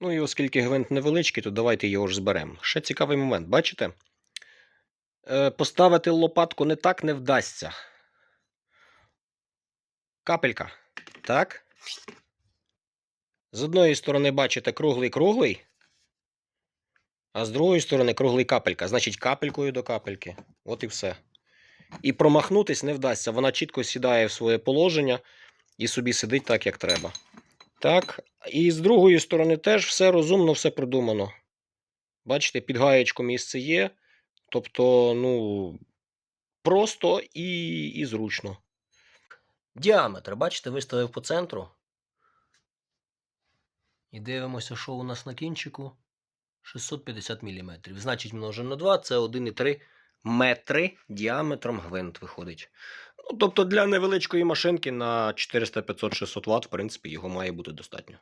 Ну і оскільки гвинт невеличкий, то давайте його ж зберемо. Ще цікавий момент, бачите? Е, Поставити лопатку не так не вдасться. Капелька. Так. З одної сторони, бачите, круглий-круглий, а з другої сторони круглий капелька. Значить, капелькою до капельки. От і все. І промахнутись не вдасться. Вона чітко сідає в своє положення і собі сидить так, як треба. Так. І з другої сторони теж все розумно, все продумано. Бачите, під гаєчку місце є. Тобто, ну, просто і, і зручно. Діаметр, бачите, виставив по центру. І дивимося, що у нас на кінчику. 650 мм. Значить, множимо на 2 це 1,3 метри діаметром гвинт виходить. Ну, тобто для невеличкої машинки на 400, 500, 600 Вт, в принципі, його має бути достатньо.